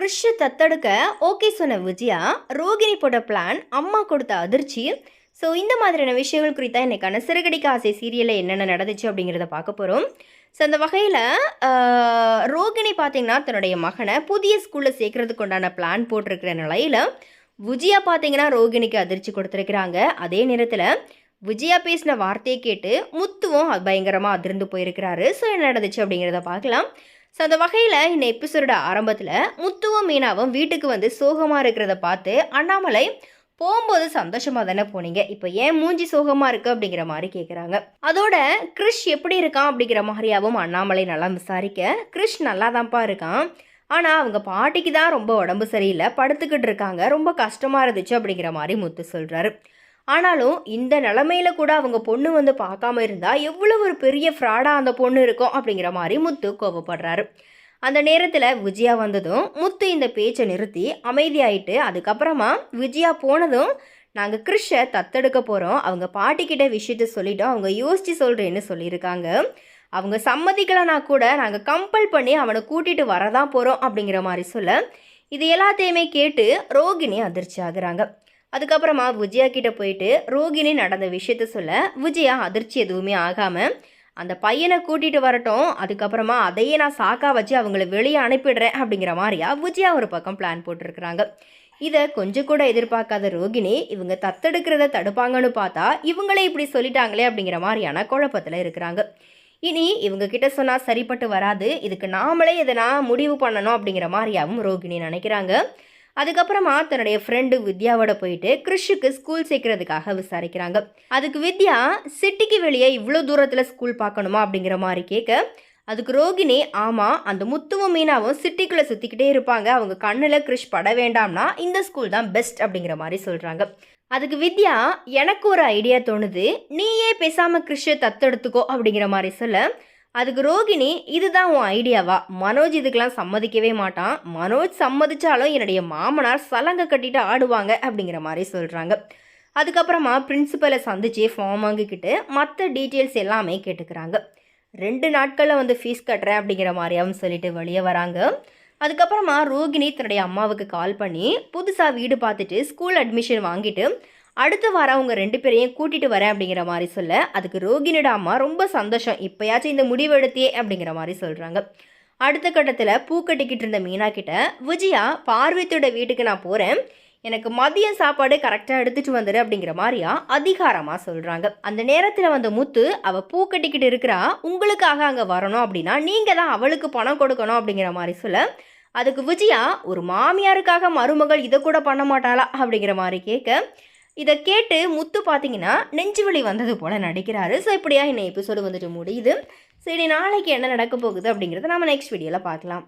கிறிஷை தத்தெடுக்க okay சொன்ன விஜயா ரோகிணி போட்ட plan அம்மா கொடுத்த அதிர்ச்சி. ஸோ இந்த மாதிரியான விஷயங்கள் குறித்தா இன்றைக்கான சிறுகடிக்க ஆசை சீரியலில் என்னென்ன நடந்துச்சு அப்படிங்கிறத பார்க்க போகிறோம் ஸோ அந்த வகையில் ரோகிணி பார்த்தீங்கன்னா தன்னுடைய மகனை புதிய ஸ்கூலில் சேர்க்கறதுக்கு உண்டான பிளான் போட்டிருக்கிற நிலையில் விஜயா பார்த்தீங்கன்னா ரோகிணிக்கு அதிர்ச்சி கொடுத்துருக்குறாங்க. அதே நேரத்தில் விஜயா பேசின வார்த்தையை கேட்டு முத்துவும் பயங்கரமாக அதிர்ந்து போயிருக்கிறாரு. ஸோ என்ன நடந்துச்சு அப்படிங்கிறத பார்க்கலாம். ஸோ அந்த வகையில் இந்த எபிசோட ஆரம்பத்தில் முத்துவும் மீனாவும் வீட்டுக்கு வந்து சோகமாக இருக்கிறத பார்த்து அண்ணாமலை போகும்போது சந்தோஷமாக தானே போனீங்க? இப்போ ஏன் மூஞ்சி சோகமாக இருக்குது அப்படிங்கிற மாதிரி கேட்குறாங்க அதோட கிறிஷ் எப்படி இருக்கான் அப்படிங்கிற மாதிரியாவும் அண்ணாமலை நல்லா விசாரிக்க கிறிஷ் நல்லா தான்ப்பா இருக்கான். ஆனால் அவங்க பாட்டிக்கு தான் ரொம்ப உடம்பு சரியில்லை படுத்துக்கிட்டு இருக்காங்க ரொம்ப கஷ்டமாக இருந்துச்சு அப்படிங்கிற மாதிரி முத்து சொல்கிறாரு ஆனாலும் இந்த நிலமையில கூட அவங்க பொண்ணு வந்து பார்க்காம இருந்தால் எவ்வளோ ஒரு பெரிய ஃப்ராடாக அந்த பொண்ணு இருக்கும் அப்படிங்கிற மாதிரி முத்து கோபப்படுறாரு அந்த நேரத்தில் விஜயா வந்ததும் முத்து இந்த பேச்சை நிறுத்தி அமைதியாயிட்டு அதுக்கப்புறமா விஜயா போனதும் நாங்கள் கிறிஷை தத்தெடுக்க போகிறோம் அவங்க பாட்டிக்கிட்ட விஷயத்த சொல்லிட்டோம். அவங்க யோசித்து சொல்கிறேன்னு சொல்லியிருக்காங்க. அவங்க சம்மதிக்கலைனா கூட நாங்கள் கம்பல் பண்ணி அவனை கூட்டிகிட்டு வரதான் போகிறோம் அப்படிங்கிற மாதிரி சொல்ல இது எல்லாத்தையுமே கேட்டு ரோகிணி அதிர்ச்சி ஆகுறாங்க. அதுக்கப்புறமா விஜயா கிட்ட போயிட்டு ரோகிணி நடந்த விஷயத்த சொல்ல விஜயா அதிர்ச்சி எதுவுமே ஆகாமல் அந்த பையனை கூட்டிகிட்டு வரட்டும் அதுக்கப்புறமா அதையே நான் சாக்கா வச்சு அவங்கள வெளியே அனுப்பிடுறேன் அப்படிங்கிற மாதிரியா விஜயா ஒரு பக்கம் பிளான் போட்டிருக்கிறாங்க. இதை கொஞ்சம் கூட எதிர்பார்க்காத ரோகிணி இவங்க தத்தெடுக்கிறத தடுப்பாங்கன்னு பார்த்தா இவங்களே இப்படி சொல்லிட்டாங்களே அப்படிங்கிற மாதிரியான குழப்பத்தில் இருக்கிறாங்க. இனி இவங்க கிட்ட சொன்னால் சரிப்பட்டு வராது இதுக்கு நாமளே இதை நான் முடிவு பண்ணணும் அப்படிங்கிற மாதிரியாவும் ரோகிணி நினைக்கிறாங்க. அதுக்கப்புறமா தன்னுடைய ஃப்ரெண்டு வித்யாவோட போயிட்டு கிறிஷுக்கு ஸ்கூல் சேர்க்கறதுக்காக விசாரிக்கிறாங்க. அதுக்கு வித்யா சிட்டிக்கு வெளியே இவ்வளோ தூரத்தில் ஸ்கூல் பார்க்கணுமா? அப்படிங்கிற மாதிரி கேட்க அதுக்கு ரோகிணி ஆமாம் அந்த முத்துவும் மீனாவும் சிட்டிக்குள்ளே சுற்றிக்கிட்டே இருப்பாங்க. அவங்க கண்ணில் கிறிஷ் பட வேண்டாம்னா இந்த ஸ்கூல் தான் பெஸ்ட் அப்படிங்கிற மாதிரி சொல்கிறாங்க அதுக்கு வித்யா எனக்கு ஒரு ஐடியா தோணுது. நீயே பேசாமல் கிறிஷை தத்தெடுத்துக்கோ அப்படிங்கிற மாதிரி சொல்ல அதுக்கு ரோகிணி இதுதான் உன் ஐடியாவா? மனோஜ் இதுக்கெல்லாம் சம்மதிக்கவே மாட்டான். மனோஜ் சம்மதிச்சாலும் என்னுடைய மாமனார் சலங்கை கட்டிட்டு ஆடுவாங்க அப்படிங்கிற மாதிரி சொல்கிறாங்க அதுக்கப்புறமா பிரின்சிபலை சந்திச்சு ஃபார்ம் வாங்கிக்கிட்டு மற்ற டீட்டெயில்ஸ் எல்லாமே கேட்டுக்கிறாங்க. ரெண்டு நாட்களில் வந்து ஃபீஸ் கட்டுறேன் அப்படிங்கிற மாதிரியாவும் சொல்லிட்டு வெளியே வராங்க. அதுக்கப்புறமா ரோகிணி தன்னுடைய அம்மாவுக்கு கால் பண்ணி புதுசாக வீடு பார்த்துட்டு ஸ்கூல் அட்மிஷன் வாங்கிட்டு அடுத்த வாரம் அவங்க ரெண்டு பேரையும் கூட்டிட்டு வரேன் அப்படிங்கிற மாதிரி சொல்ல அதுக்கு ரோகிணியோட அம்மா ரொம்ப சந்தோஷம். இப்போயாச்சும் இந்த முடிவு எடுத்தியே அப்படிங்கிற மாதிரி சொல்கிறாங்க அடுத்த கட்டத்தில் பூ கட்டிக்கிட்டு இருந்த மீனா கிட்ட விஜயா பார்வதியோட வீட்டுக்கு நான் போகிறேன் எனக்கு மதியம் சாப்பாடு கரெக்டாக எடுத்துகிட்டு வந்துடு அப்படிங்கிற மாதிரியா அதிகாரமாக சொல்கிறாங்க அந்த நேரத்தில் வந்த முத்து அவள் பூ கட்டிக்கிட்டு இருக்கிறா. உங்களுக்காக அங்கே வரணும் அப்படின்னா நீங்கள் தான் அவளுக்கு பணம் கொடுக்கணும் அப்படிங்கிற மாதிரி சொல்ல அதுக்கு விஜயா ஒரு மாமியாருக்காக மருமகள் இதை கூட பண்ண மாட்டாளா? அப்படிங்கிற மாதிரி கேட்க இதை கேட்டு முத்து பார்த்தீங்கன்னா நெஞ்சு வலி வந்தது போல் நடிக்கிறாரு. ஸோ இப்படியா இன்னும் எபிசோடு வந்துட்டு முடியுது. சரி நாளைக்கு என்ன நடக்க போகுது அப்படிங்கிறத நம்ம நெக்ஸ்ட் வீடியோவில் பார்க்கலாம்.